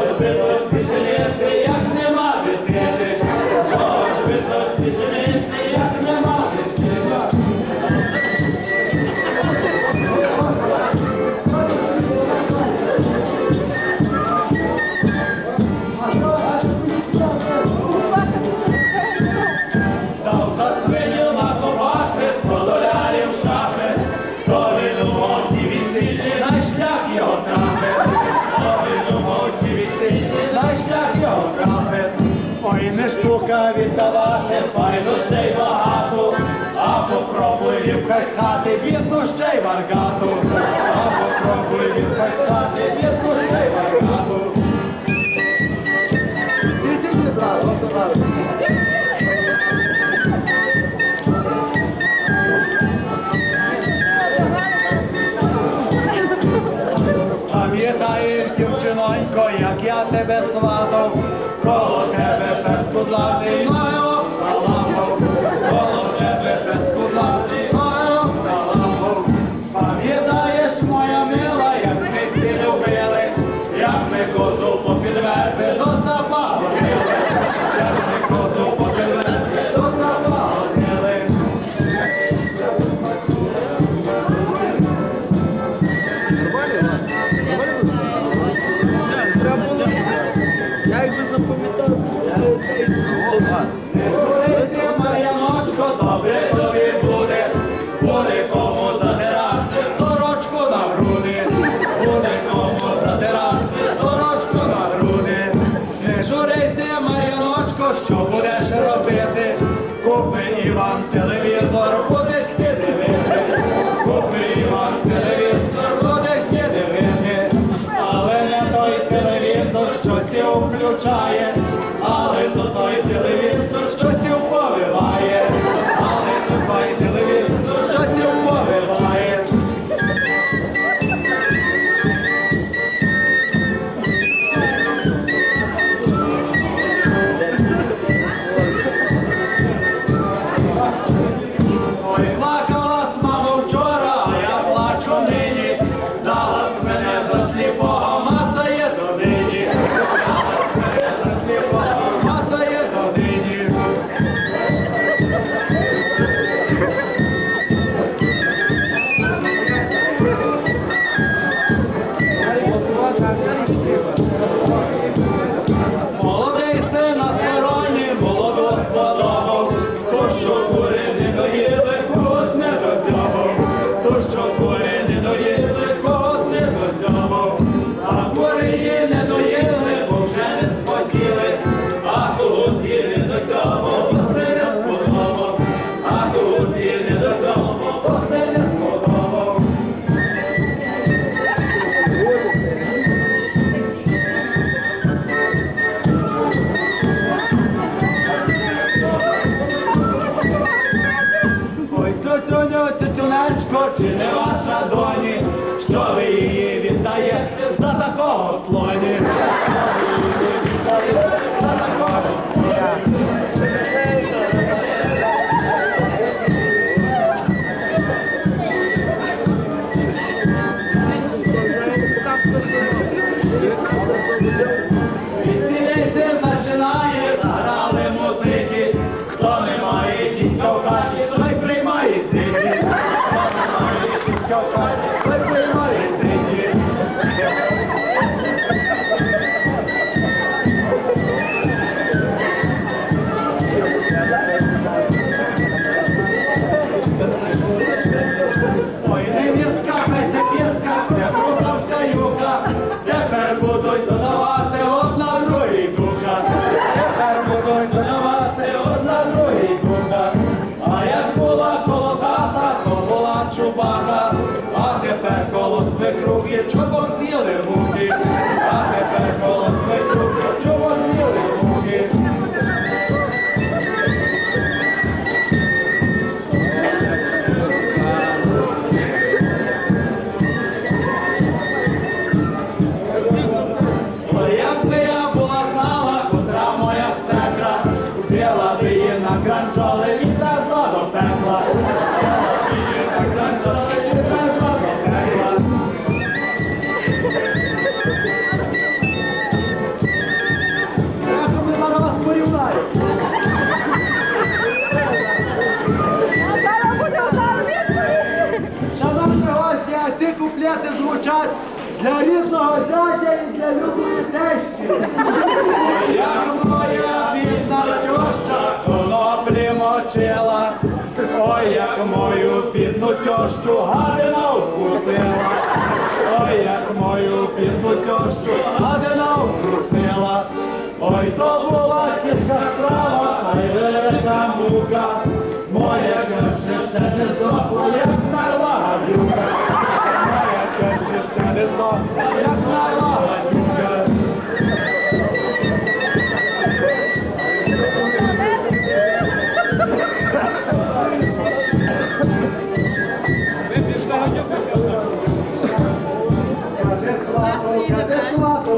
Glória, Ой, не штука віддавати, файно ще й багато, а попробуй відписати бідну ще й варгату, а попробуй відписати бідну ще й варгату. Пам'ятаєш, дівчинонько, як я тебе сватав, коло blood they Olivia Carter. Santo Рідного і для любої тещі. Як моя бідна теща коноплі мочила, ой, як мою бідну тещу гадина вкусила, ой, як мою бідну тещу гадина вкусила, ой, то була тяжка справа, а й велика мука, моя теща ще не здохла, як нарла ще не здохла, як нарла гадюка. Каже свату, каже свату,